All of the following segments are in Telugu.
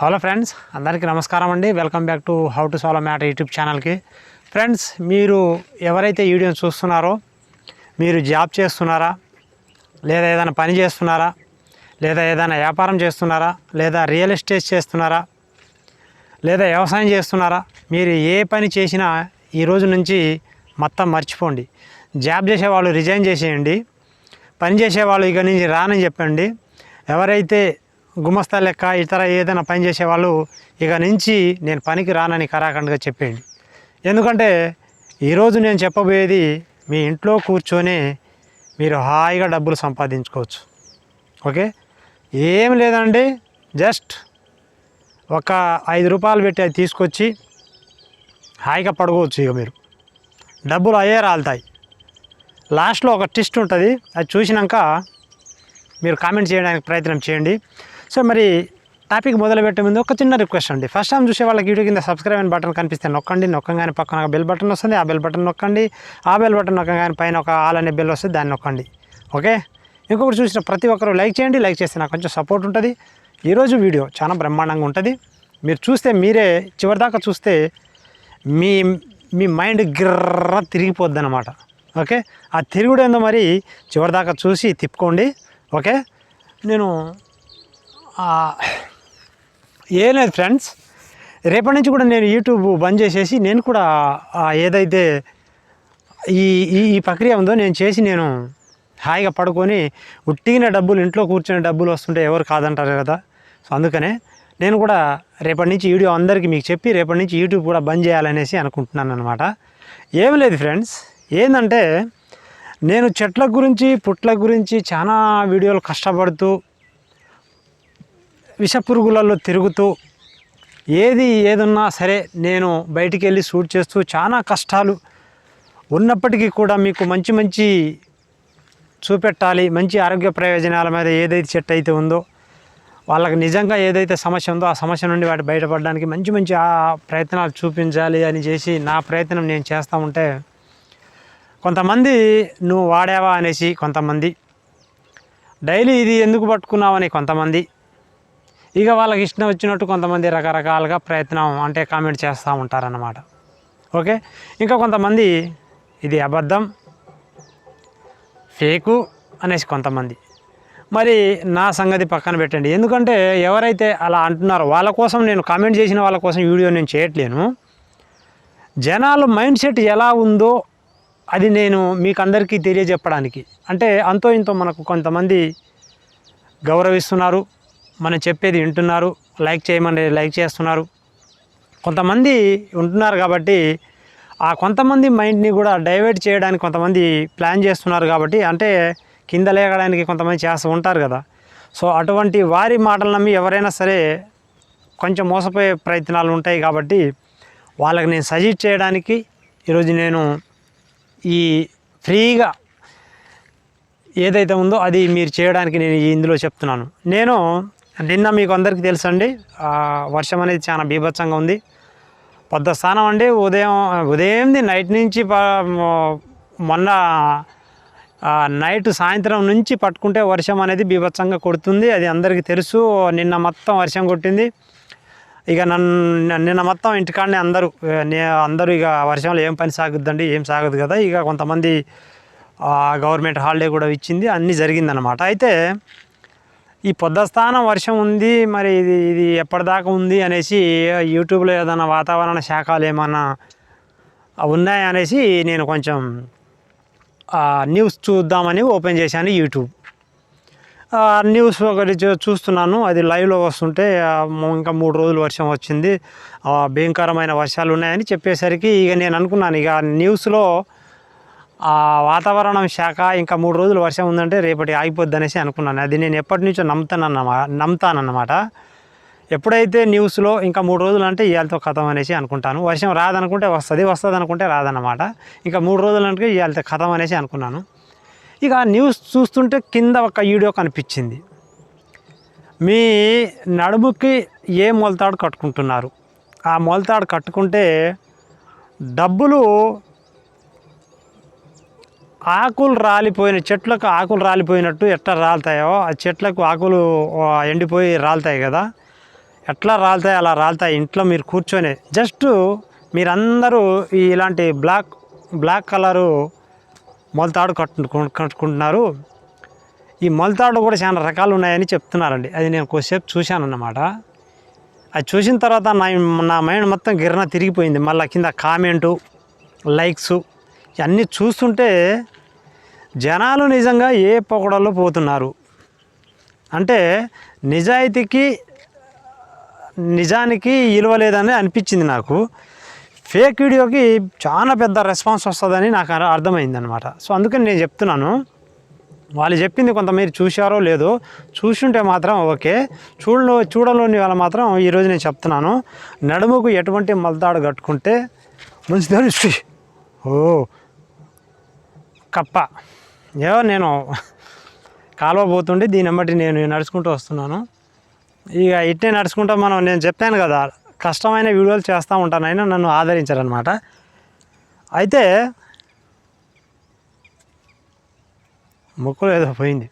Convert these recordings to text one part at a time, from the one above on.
హలో ఫ్రెండ్స్ అందరికీ నమస్కారం అండి. Welcome back to how to solve matter YouTube ఛానల్కి ఫ్రెండ్స్ మీరు ఎవరైతే వీడియోని చూస్తున్నారో మీరు జాబ్ చేస్తున్నారా లేదా ఏదైనా పని చేస్తున్నారా లేదా ఏదైనా వ్యాపారం చేస్తున్నారా లేదా రియల్ ఎస్టేట్ చేస్తున్నారా లేదా వ్యవసాయం చేస్తున్నారా మీరు ఏ పని చేసినా ఈ రోజు నుంచి మొత్తం మర్చిపోండి. జాబ్ చేసేవాళ్ళు రిజైన్ చేసేయండి. పని చేసేవాళ్ళు ఇక నుంచి రానని చెప్పండి. ఎవరైతే గుమస్తా లెక్క ఇతర ఏదైనా పని చేసేవాళ్ళు ఇక నుంచి నేను పనికి రానని కరాఖండ్గా చెప్పేయండి. ఎందుకంటే ఈరోజు నేను చెప్పబోయేది మీ ఇంట్లో కూర్చొని మీరు హాయిగా డబ్బులు సంపాదించుకోవచ్చు. ఓకే? ఏం లేదండి జస్ట్ ఒక ఐదు రూపాయలు పెట్టి అది తీసుకొచ్చి హాయిగా పడుకోవచ్చు ఇక మీరు. డబ్బులు అయ్యే రాలుతాయి. లాస్ట్లో ఒక టిస్ట్ ఉంటుంది అది చూసినాక మీరు కామెంట్ చేయడానికి ప్రయత్నం చేయండి. సో మరి టాపిక్ మొదలుపెట్టే ముందు ఒక చిన్న రిక్వెస్ట్ అండి. ఫస్ట్ టైం చూసే వాళ్ళకి వీడియో కింద సబ్స్క్రైబ్ అని బటన్ కనిపిస్తే నొక్కండి. నొక్కగానే పక్కన ఒక బెల్ బటన్ వస్తుంది. ఆ బెల్ బటన్ నొక్కండి. ఆ బెల్ బటన్ నొక్కగానే పైన ఒక ఆల్ అనే బెల్ వస్తుంది. దాన్ని నొక్కండి. ఓకే? ఇంకొకటి చూసిన ప్రతి ఒక్కరు లైక్ చేయండి. లైక్ చేస్తే నాకు కొంచెం సపోర్ట్ ఉంటుంది. ఈరోజు వీడియో చాలా బ్రహ్మాండంగా ఉంటుంది. మీరు చూస్తే మీరే చివరిదాకా చూస్తే మీ మీ మైండ్ గిర్ర తిరిగిపోద్ది అనమాట ఓకే? ఆ తిరుగుడు ఏందో మరి చివరిదాకా చూసి తిప్పుకోండి. ఓకే? నేను ఏం లేదు ఫ్రెండ్స్ రేపటి నుంచి కూడా నేను యూట్యూబ్ బంద్ చేసేసి నేను కూడా ఏదైతే ఈ ఈ ఈ ప్రక్రియ ఉందో నేను చేసి నేను హాయిగా పడుకొని ఉట్టిగిన డబ్బులు ఇంట్లో కూర్చునే డబ్బులు వస్తుంటే ఎవరు కాదంటారు కదా. సో అందుకనే నేను కూడా రేపటి నుంచి వీడియో అందరికీ మీకు చెప్పి రేపటి నుంచి యూట్యూబ్ కూడా బంద్ చేయాలనేసి అనుకుంటున్నాను అనమాట ఏం లేదు ఫ్రెండ్స్ ఏంటంటే నేను చెట్ల గురించి పుట్ల గురించి చాలా వీడియోలు కష్టపడుతూ విషపురుగులలో తిరుగుతూ ఏది ఏదున్నా సరే నేను బయటికి వెళ్ళి షూట్ చేస్తూ చాలా కష్టాలు ఉన్నప్పటికీ కూడా మీకు మంచి మంచి చూపెట్టాలి మంచి ఆరోగ్య ప్రయోజనాల మీద ఏదైతే చెట్టు అయితే ఉందో వాళ్ళకి నిజంగా ఏదైతే సమస్య ఉందో ఆ సమస్య నుండి వాటి బయటపడడానికి మంచి మంచి ఆ ప్రయత్నాలు చూపించాలి అని చేసి నా ప్రయత్నం నేను చేస్తూ ఉంటే కొంతమంది నువ్వు వాడావా అనేసి కొంతమంది డైలీ ఇది ఎందుకు పట్టుకున్నావని కొంతమంది ఇక వాళ్ళకి ఇష్టం వచ్చినట్టు కొంతమంది రకరకాలుగా ప్రయత్నం అంటే కామెంట్ చేస్తూ ఉంటారన్నమాట. ఓకే? ఇంకా కొంతమంది ఇది అబద్ధం ఫేకు అనేసి కొంతమంది. మరి నా సంగతి పక్కన పెట్టండి. ఎందుకంటే ఎవరైతే అలా అంటున్నారో వాళ్ళ కోసం నేను కామెంట్ చేసిన వాళ్ళ కోసం వీడియో నేను చేయట్లేను. జనాల మైండ్ సెట్ ఎలా ఉందో అది నేను మీకు అందరికీ తెలియజెప్పడానికి. అంటే అంతో ఇంతో మనకు కొంతమంది గౌరవిస్తున్నారు. మనం చెప్పేది వింటున్నారు లైక్ చేయమని లైక్ చేస్తున్నారు. కొంతమంది ఉంటున్నారు కాబట్టి ఆ కొంతమంది మైండ్ని కూడా డైవర్ట్ చేయడానికి కొంతమంది ప్లాన్ చేస్తున్నారు కాబట్టి అంటే కింద లేగడానికి కొంతమంది చేస్తూ ఉంటారు కదా. సో అటువంటి వారి మాటలు నమ్మి ఎవరైనా సరే కొంచెం మోసపోయే ప్రయత్నాలు ఉంటాయి కాబట్టి వాళ్ళకి నేను సజెస్ట్ చేయడానికి ఈరోజు నేను ఈ ఫ్రీగా ఏదైతే ఉందో అది మీరు చేయడానికి నేను ఇందులో చెప్తున్నాను. నేను నిన్న మీకు అందరికీ తెలుసండి అండి వర్షం అనేది చాలా బీభత్సంగా ఉంది. పొద్దు స్థానం అండి. ఉదయం ఉదయంది నైట్ నుంచి ప- మొన్న నైట్ సాయంత్రం నుంచి పట్టుకుంటే వర్షం అనేది బీభత్సంగా కొడుతుంది. అది అందరికీ తెలుసు. నిన్న మొత్తం వర్షం కొట్టింది. ఇక నన్ను నిన్న మొత్తం ఇంటికాడనే అందరూ నే అందరూ ఇక వర్షంలో ఏం పని సాగుద్దండి ఏం సాగదు కదా. ఇక కొంతమంది గవర్నమెంట్ హాలిడే కూడా ఇచ్చింది. అన్నీ జరిగిందనమాట అయితే ఈ పొద్దస్థానం వర్షం ఉంది మరి ఇది ఇది ఎప్పటిదాకా ఉంది అనేసి యూట్యూబ్లో ఏదైనా వాతావరణ శాఖలు ఏమన్నా ఉన్నాయా అనేసి నేను కొంచెం న్యూస్ చూద్దామని ఓపెన్ చేశాను యూట్యూబ్. న్యూస్ ఒకటి చూ- చూస్తున్నాను అది లైవ్లో వస్తుంటే ఇంకా మూడు రోజులు వర్షం వచ్చింది. భయంకరమైన వర్షాలు ఉన్నాయని చెప్పేసరికి ఇక నేను అనుకున్నాను ఇక న్యూస్లో వాతావరణం శాఖ ఇంకా మూడు రోజులు వర్షం ఉందంటే రేపటి ఆగిపోద్ది అనేసి అనుకున్నాను. అది నేను ఎప్పటి నుంచో నమ్ముతానన్నమా నమ్ముతానన్నమాట. ఎప్పుడైతే న్యూస్లో ఇంకా మూడు రోజులు అంటే ఇవాళతో కథం అనేసి అనుకుంటాను. వర్షం రాదనుకుంటే వస్తుంది వస్తుంది అనుకుంటే రాదన్నమాట. ఇంకా మూడు రోజులు అంటే ఇవాళతో కథం అనేసి అనుకున్నాను. ఇక ఆ న్యూస్ చూస్తుంటే కింద ఒక వీడియో కనిపించింది. మీ నడుముకి ఏ మొలతాడు కట్టుకుంటున్నారు? ఆ మొలతాడు కట్టుకుంటే డబ్బులు ఆకులు రాలిపోయిన చెట్లకు ఆకులు రాలిపోయినట్టు ఎట్లా రాలుతాయో ఆ చెట్లకు ఆకులు ఎండిపోయి రాలుతాయి కదా. ఎట్లా రాలుతాయి? అలా రాలుతాయి. ఇంట్లో మీరు కూర్చొని. జస్ట్ మీరందరూ ఇలాంటి బ్లాక్ బ్లాక్ కలరు మొలతాడు కట్టు కట్టుకుంటున్నారు. ఈ మొలతాడు కూడా చాలా రకాలు ఉన్నాయని చెప్తున్నారండి. అది నేను కొద్దిసేపు చూశాను అన్నమాట అది చూసిన తర్వాత నా నా మైండ్ మొత్తం గిర్న తిరిగిపోయింది. మళ్ళీ కింద కామెంటు లైక్స్ ఇవన్నీ చూస్తుంటే జనాలు నిజంగా ఏ పొగడలో పోతున్నారు? అంటే నిజాయితీకి నిజానికి విలువ లేదని అనిపించింది నాకు. ఫేక్ వీడియోకి చాలా పెద్ద రెస్పాన్స్ వస్తుందని నాకు అర్థమైందనమాట అర్థమైంది అనమాట సో అందుకని నేను చెప్తున్నాను. వాళ్ళు చెప్పింది కొంత మీరు చూశారో లేదో చూసుంటే మాత్రం ఓకే. చూడలో చూడలోని వాళ్ళు మాత్రం ఈరోజు నేను చెప్తున్నాను. నడుముకు ఎటువంటి మలతాడు కట్టుకుంటే మంచిదని. శ్రీ. ఓ కప్ప. ఏవో నేను కాలువ పోతుంటే దీని బట్టి నేను నడుచుకుంటూ వస్తున్నాను. ఇక ఇట్టే నడుచుకుంటా మనం నేను చెప్పాను కదా కష్టమైన వీడియోలు చేస్తూ ఉంటాను అయినా నన్ను ఆదరించారనమాట అయితే ముక్కులు ఏదో పోయింది.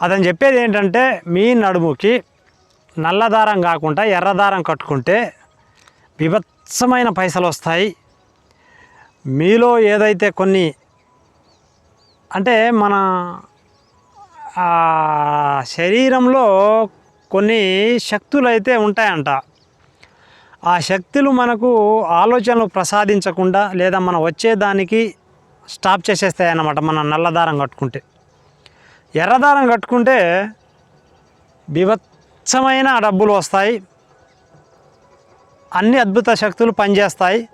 అతను చెప్పేది ఏంటంటే మీ నడుముకి నల్లదారం కాకుండా ఎర్రదారం కట్టుకుంటే విభత్సమైన పైసలు వస్తాయి మీలో ఏదైతే కొన్ని అంటే మన శరీరంలో కొన్ని శక్తులు అయితే ఉంటాయంట. ఆ శక్తులు మనకు ఆలోచనలు ప్రసాదించకుండా లేదా మనం వచ్చేదానికి స్టాప్ చేసేస్తాయి అన్నమాట నల్లదారం కట్టుకుంటే. ఎర్రదారం కట్టుకుంటే వివత్సమైన డబ్బులు వస్తాయి. అన్ని అద్భుత శక్తులు పనిచేస్తాయి.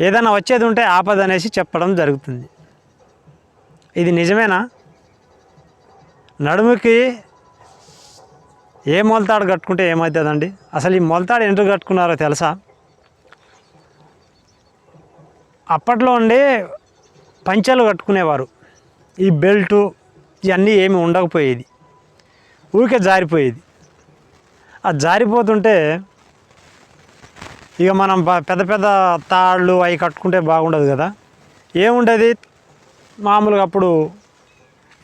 ఏదైనా వచ్చేది ఉంటే ఆపద అనేసి చెప్పడం జరుగుతుంది. నిజమేనా? నడుముకి ఏ మొలతాడు కట్టుకుంటే ఏమవుతుందండి? అసలు ఈ మొలతాడు ఎందుకు కట్టుకున్నారో తెలుసా? అప్పట్లో ఉండి పంచెలు కట్టుకునేవారు. ఈ బెల్టు ఇవన్నీ ఏమి ఉండకపోయేది. ఊరికే జారిపోయేది. ఆ జారిపోతుంటే ఇక మనం పెద్ద పెద్ద తాళ్ళు అవి కట్టుకుంటే బాగుండదు కదా? ఏముండేది? మామూలుగా అప్పుడు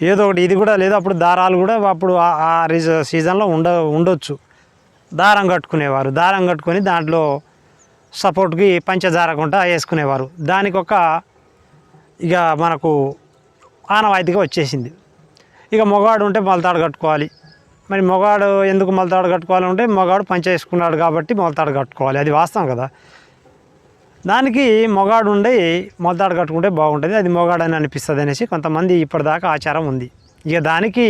ఏదో ఒకటి ఇది కూడా లేదు. అప్పుడు దారాలు కూడా అప్పుడు ఆ- రీజ సీజన్లో ఉండ ఉండొచ్చు. దారం కట్టుకునేవారు. దారం కట్టుకొని దాంట్లో సపోర్ట్కి పంచ వేసుకునేవారు. దానికి ఒక ఇక మనకు ఆనవాయితీగా వచ్చేసింది. ఇక మగవాడు ఉంటే మొలతాడు కట్టుకోవాలి. మరి మగవాడు ఎందుకు మొలతాడు కట్టుకోవాలి అంటే మగవాడు పంచ వేసుకున్నాడు కాబట్టి మొలతాడు కట్టుకోవాలి. అది వాస్తవం కదా. దానికి మొగాడు ఉండి మొలతాడు కట్టుకుంటే బాగుంటుంది. అది మొగాడు అని అనిపిస్తుంది అనేసి కొంతమంది ఇప్పటిదాకా ఆచారం ఉంది. ఇక దానికి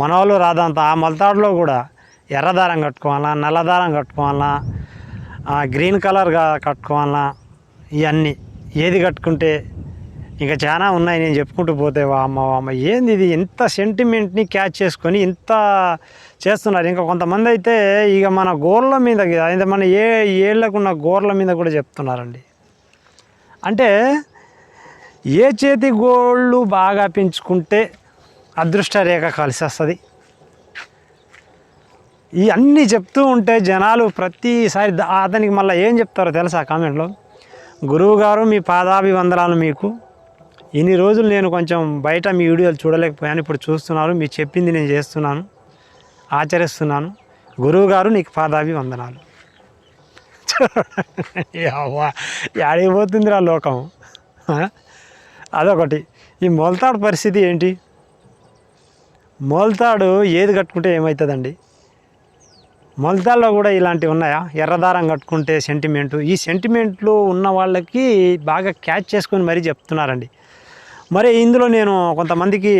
మనవాళ్ళు రాదంత ఆ మొలతాడులో కూడా ఎర్రదారం కట్టుకోవాలా నల్లదారం కట్టుకోవాలా గ్రీన్ కలర్గా కట్టుకోవాలా ఇవన్నీ ఏది కట్టుకుంటే ఇంకా చాలా ఉన్నాయి నేను చెప్పుకుంటూ పోతే అమ్మ అమ్మ ఏంది ఇది? ఇంత సెంటిమెంట్ని క్యాచ్ చేసుకొని ఇంత చేస్తున్నారు. ఇంకా కొంతమంది అయితే ఇక మన గోర్ల మీద అయితే మన ఏ ఏళ్ళకున్న గోర్ల మీద కూడా చెప్తున్నారండి. అంటే ఏ చేతి గోళ్ళు బాగా పెంచుకుంటే అదృష్ట రేఖ కలిసి వస్తుంది ఈ అన్నీ చెప్తూ ఉంటే జనాలు ప్రతిసారి అతనికి మళ్ళీ ఏం చెప్తారో తెలుసా కామెంట్లో? గురువు గారు మీ పాదాభివందనాలు మీకు. ఇన్ని రోజులు నేను కొంచెం బయట మీ వీడియోలు చూడలేకపోయాను. ఇప్పుడు చూస్తున్నారు మీరు చెప్పింది నేను చేస్తున్నాను ఆచరిస్తున్నాను. గురువు గారు నీకు పాదాభి వందనాలు యాడికి పోతుందిరా లోకం? అదొకటి. ఈ మొలతాడు పరిస్థితి ఏంటి? మొలతాడు ఏది కట్టుకుంటే ఏమవుతుందండి మొలతాల్లో కూడా ఇలాంటివి ఉన్నాయా? ఎర్రదారం కట్టుకుంటే సెంటిమెంటు ఈ సెంటిమెంట్లు ఉన్న వాళ్ళకి బాగా క్యాచ్ చేసుకొని మరీ చెప్తున్నారండి. మరి ఇందులో నేను కొంతమందికి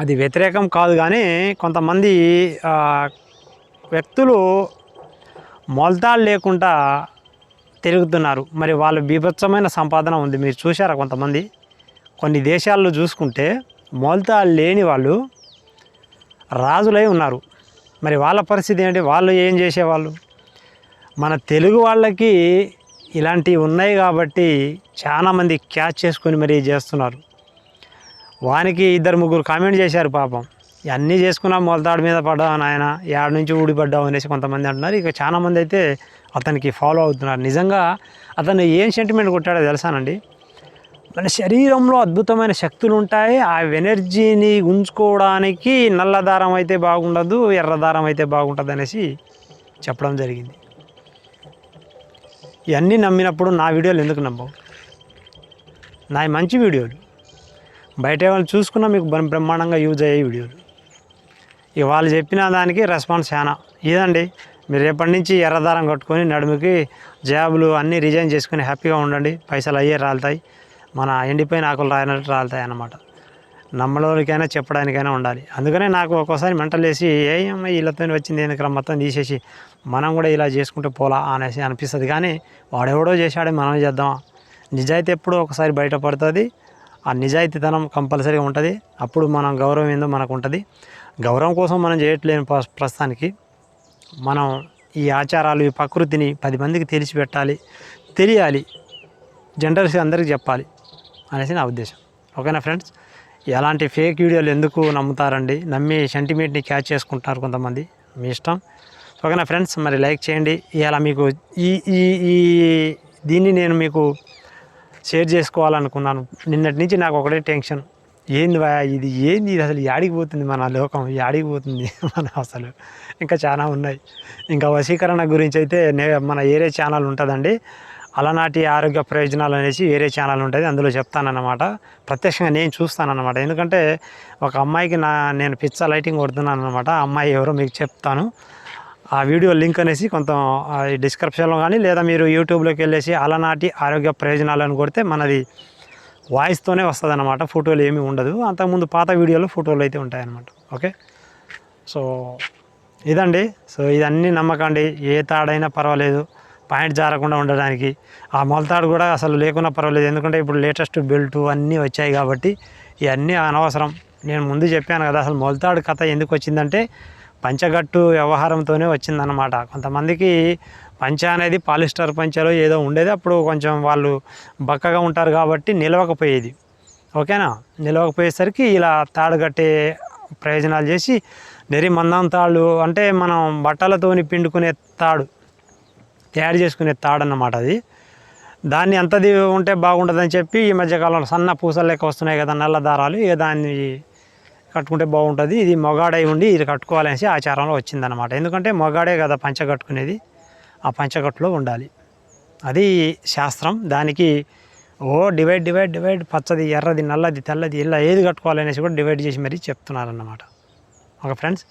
అది వ్యతిరేకం కాదు కానీ కొంతమంది వ్యక్తులు మొలతాలు లేకుండా తిరుగుతున్నారు. మరి వాళ్ళు బీభత్సమైన సంపాదన ఉంది. మీరు చూసారా కొంతమంది? కొన్ని దేశాల్లో చూసుకుంటే మొలతాలు లేని వాళ్ళు రాజులై ఉన్నారు. మరి వాళ్ళ పరిస్థితి ఏంటి? వాళ్ళు ఏం చేసేవాళ్ళు? మన తెలుగు వాళ్ళకి ఇలాంటివి ఉన్నాయి కాబట్టి చాలామంది క్యాచ్ చేసుకొని మరీ చేస్తున్నారు. వానికి ఇద్దరు ముగ్గురు కామెంట్ చేశారు పాపం. ఇవన్నీ చేసుకున్నా మొలతాడు మీద పడ్డావు నాయన ఏడు నుంచి ఊడిపడ్డావు? అనేసి కొంతమంది అంటున్నారు. ఇక చాలామంది అయితే అతనికి ఫాలో అవుతున్నారు. నిజంగా అతను ఏం సెంటిమెంట్ కొట్టాడో తెలుసానండి మన శరీరంలో అద్భుతమైన శక్తులు ఉంటాయి. ఆ ఎనర్జీని ఉంచుకోవడానికి నల్ల దారం అయితే బాగుండదు ఎర్ర దారం అయితే బాగుంటుంది అనేసి చెప్పడం జరిగింది. ఇవన్నీ నమ్మినప్పుడు నా వీడియోలు ఎందుకు నమ్మవు? నా మంచి వీడియోలు. బయట వాళ్ళు చూసుకున్నా మీకు బ్రహ్మాండంగా యూజ్ అయ్యే వీడియోలు. ఇక వాళ్ళు చెప్పిన దానికి రెస్పాన్స్ చాలా ఇదండి. మీరు రేపటి నుంచి ఎర్రదారం కట్టుకొని నడుముకి జాబులు అన్నీ రిజైన్ చేసుకుని హ్యాపీగా ఉండండి. పైసలు అయ్యే రాలుతాయి. మన ఎండిపోయిన ఆకులు రాయినట్టు రాలుతాయి అన్నమాట నమ్మలోనికైనా చెప్పడానికైనా ఉండాలి. అందుకనే నాకు ఒక్కోసారి మెంటల్ వేసి ఏమమ్మా వీళ్ళతో వచ్చింది ఎందుకు మొత్తం తీసేసి? మనం కూడా ఇలా చేసుకుంటే పోలా అనేసి అనిపిస్తుంది. కానీ వాడెవడో చేశాడే మనం చేద్దామా? నిజాయితీ ఎప్పుడో ఒకసారి బయటపడుతుంది. ఆ నిజాయితీతనం కంపల్సరీగా ఉంటుంది. అప్పుడు మనం గౌరవం ఏందో మనకు ఉంటుంది గౌరవం కోసం మనం చేయట్లేని ప్రస్తుతానికి మనం ఈ ఆచారాలు ఈ ప్రకృతిని పది మందికి తెలిసి పెట్టాలి తెలియాలి. జనరల్స్ అందరికీ చెప్పాలి అనేసి నా ఉద్దేశం. ఓకేనా ఫ్రెండ్స్? ఎలాంటి ఫేక్ వీడియోలు ఎందుకు నమ్ముతారండి? నమ్మి సెంటిమెంట్ని క్యాచ్ చేసుకుంటారు కొంతమంది. మీ ఇష్టం. ఓకేనా ఫ్రెండ్స్? మరి లైక్ చేయండి. ఇలా మీకు ఈ ఈ ఈ దీన్ని నేను మీకు షేర్ చేసుకోవాలనుకున్నాను. నిన్నటి నుంచి నాకు ఒకటే టెన్షన్. ఏంది ఇది? ఏంది ఇది? అసలు యాడికి పోతుంది మన లోకం? యాడికి పోతుంది మన అసలు? ఇంకా చాలా ఉన్నాయి. ఇంకా వశీకరణ గురించి అయితే నే మన ఏరే ఛానల్ ఉంటుందండి. అలనాటి ఆరోగ్య ప్రయోజనాలు అనేసి వేరే ఛానల్ ఉంటుంది అందులో చెప్తానన్నమాట. ప్రత్యక్షంగా నేను చూస్తానన్నమాట. ఎందుకంటే ఒక అమ్మాయికి నా నేను పిచ్చ లైటింగ్ కొడుతున్నాను అనమాట ఆ అమ్మాయి ఎవరో మీకు చెప్తాను. ఆ వీడియో లింక్ అనేసి కొంత డిస్క్రిప్షన్లో కానీ లేదా మీరు యూట్యూబ్లోకి వెళ్ళేసి అలనాటి ఆరోగ్య ప్రయోజనాలు అని కొడితే మనది వాయిస్తోనే వస్తుంది అనమాట ఫోటోలు ఏమీ ఉండదు. అంతకుముందు పాత వీడియోలో ఫోటోలు అయితే ఉంటాయన్నమాట. ఓకే? సో ఇదండి. సో ఇదన్నీ నమ్మకండి. ఏ తాడైనా పర్వాలేదు. పాయింట్ జారకుండా ఉండడానికి. ఆ మొలతాడు కూడా అసలు లేకున్నా పర్వాలేదు. ఎందుకంటే ఇప్పుడు లేటెస్ట్ బెల్ట్ అన్నీ వచ్చాయి కాబట్టి ఇవన్నీ అనవసరం. నేను ముందు చెప్పాను కదా అసలు మొలతాడు కథ ఎందుకు వచ్చిందంటే పంచగట్టు వ్యవహారంతోనే వచ్చిందన్నమాట. కొంతమందికి పంచ అనేది పాలిస్టర్ పంచలో ఏదో ఉండేది. అప్పుడు కొంచెం వాళ్ళు బక్కగా ఉంటారు కాబట్టి నిలవకపోయేది. ఓకేనా? నిలవకపోయేసరికి ఇలా తాడు కట్టే ప్రయోజనాలు చేసి నెరి మందం తాళ్ళు అంటే మనం బట్టలతోని పిండుకునే తాడు తయారు చేసుకునే తాడన్నమాట అది. దాన్ని అంతది ఉంటే బాగుంటుందని చెప్పి ఈ మధ్యకాలంలో సన్న పూసలు లెక్క వస్తున్నాయి కదా నల్ల దారాలు ఇక దాన్ని కట్టుకుంటే బాగుంటుంది ఇది మొగాడై ఉండి ఇది కట్టుకోవాలనేసి ఆచారంలో వచ్చిందనమాట ఎందుకంటే మొగాడే కదా పంచ కట్టుకునేది ఆ పంచకట్టులో ఉండాలి. అది శాస్త్రం. దానికి ఓ డివైడ్ డివైడ్ డివైడ్ పచ్చది ఎర్రది నల్లది తెల్లది ఇలా ఏది కట్టుకోవాలనేసి కూడా డివైడ్ చేసి మరీ చెప్తున్నారన్నమాట. ఓకే ఫ్రెండ్స్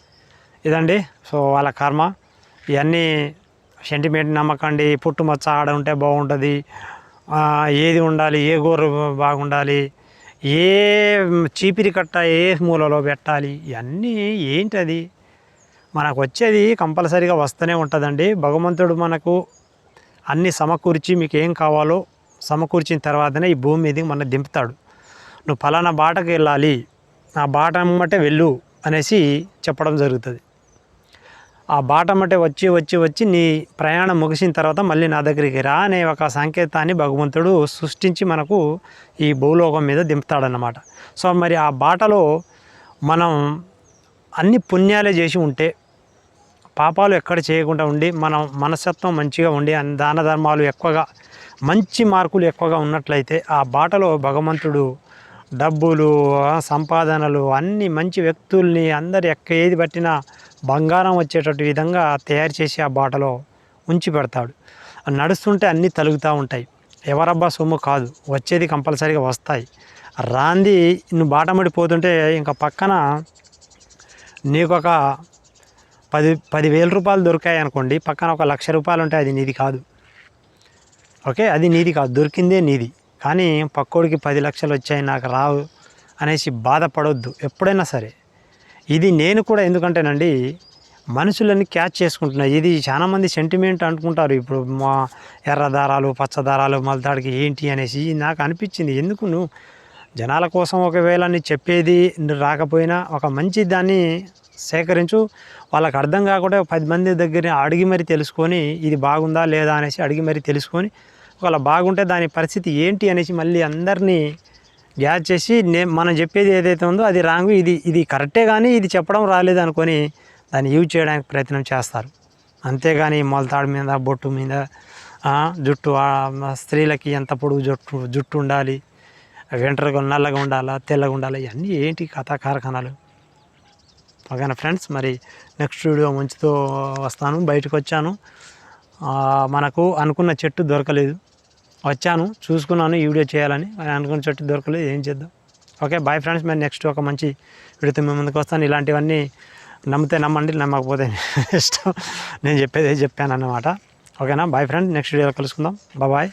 ఇదండి. సో వాళ్ళ కర్మ. ఇవన్నీ సెంటిమెంట్ నమ్మకండి పుట్టుమచ్చ ఆడ ఉంటే బాగుంటుంది ఏది ఉండాలి ఏ గోరు బాగుండాలి ఏ చీపిరి కట్ట ఏ మూలలో పెట్టాలి ఇవన్నీ ఏంటది? మనకు వచ్చేది కంపల్సరీగా వస్తూనే ఉంటుందండి. భగవంతుడు మనకు అన్ని సమకూర్చి మీకు ఏం కావాలో సమకూర్చిన తర్వాతనే ఈ భూమి మీదకి మన దింపుతాడు. నువ్వు ఫలానా బాటకు వెళ్ళాలి ఆ బాట అమ్మటే వెళ్ళు అనేసి చెప్పడం జరుగుతుంది. ఆ బాట వచ్చి వచ్చి వచ్చి నీ ప్రయాణం ముగిసిన తర్వాత మళ్ళీ నా దగ్గరికి రా అనే ఒక సంకేతాన్ని భగవంతుడు సృష్టించి మనకు ఈ భూలోకం మీద దింపుతాడనమాట సో మరి ఆ బాటలో మనం అన్ని పుణ్యాలే చేసి ఉంటే పాపాలు ఎక్కడ చేయకుండా ఉండి మనం మనస్తత్వం మంచిగా ఉండి దాన ధర్మాలు ఎక్కువగా మంచి మార్కులు ఎక్కువగా ఉన్నట్లయితే ఆ బాటలో భగవంతుడు డబ్బులు సంపాదనలు అన్ని మంచి వ్యక్తుల్ని అందరు ఎక్క ఏది పట్టినా బంగారం వచ్చేటట్టు విధంగా తయారు చేసి ఆ బాటలో ఉంచి పెడతాడు. నడుస్తుంటే అన్నీ తలుగుతూ ఉంటాయి. ఎవరబ్బా సొమ్ము కాదు. వచ్చేది కంపల్సరీగా వస్తాయి. రాంది నువ్వు బాటమడిపోతుంటే ఇంకా పక్కన నీకు ఒక పది పదివేల రూపాయలు దొరికాయి అనుకోండి. పక్కన ఒక లక్ష రూపాయలు ఉంటే అది నీది కాదు. ఓకే? అది నీది కాదు. దొరికిందే నీది. కానీ పక్కోడికి పది లక్షలు వచ్చాయి. నాకు రావు అనేసి బాధపడొద్దు. ఎప్పుడైనా సరే. ఇది నేను కూడా ఎందుకంటేనండి మనుషులని క్యాచ్ చేసుకుంటున్నాయి ఇది చాలామంది సెంటిమెంట్ అనుకుంటారు ఇప్పుడు మా ఎర్ర దారాలు పచ్చ దారాలు మలతాడికి ఏంటి అనేసి నాకు అనిపించింది. ఎందుకు నువ్వు జనాల కోసం ఒకవేళ నీ చెప్పేది రాకపోయినా ఒక మంచి దాన్ని సేకరించు. వాళ్ళకి అర్థం కాకుండా పది మంది దగ్గర అడిగి మరి తెలుసుకొని ఇది బాగుందా లేదా అనేసి అడిగి మరి తెలుసుకొని ఒకవేళ బాగుంటే దాని పరిస్థితి ఏంటి అనేసి మళ్ళీ అందరినీ గ్యాస్ చేసి నే మనం చెప్పేది ఏదైతే ఉందో అది రాంగ్ ఇది ఇది కరెక్టే కానీ ఇది చెప్పడం రాలేదు అనుకొని దాన్ని యూజ్ చేయడానికి ప్రయత్నం చేస్తారు. అంతేగాని మొలతాడు మీద బొట్టు మీద జుట్టు స్త్రీలకి ఎంత పొడుగు జుట్టు జుట్టు ఉండాలి వెంటర్గా నల్లగా ఉండాలా తెల్లగా ఉండాలా ఇవన్నీ ఏంటి కథా కార్ఖానాలు? ఓకేనా ఫ్రెండ్స్? మరి నెక్స్ట్ వీడియో మంచితో వస్తాను బయటకు వచ్చాను మనకు అనుకున్న చెట్టు దొరకలేదు. వచ్చాను చూసుకున్నాను ఈ వీడియో చేయాలని. అని అనుకున్న చెట్టు దొరకలేదు ఏం చేద్దాం. ఓకే బాయ్ ఫ్రెండ్స్ మేము నెక్స్ట్ ఒక మంచి వీడియోతో మేము ముందుకు వస్తాను. ఇలాంటివన్నీ నమ్మితే నమ్మండి నమ్మకపోతే ఇష్టం. నేను చెప్పేది చెప్పాను అన్నమాట. ఓకేనా? బాయ్ ఫ్రెండ్ నెక్స్ట్ వీడియోలో కలుసుకుందాం. బాయ్.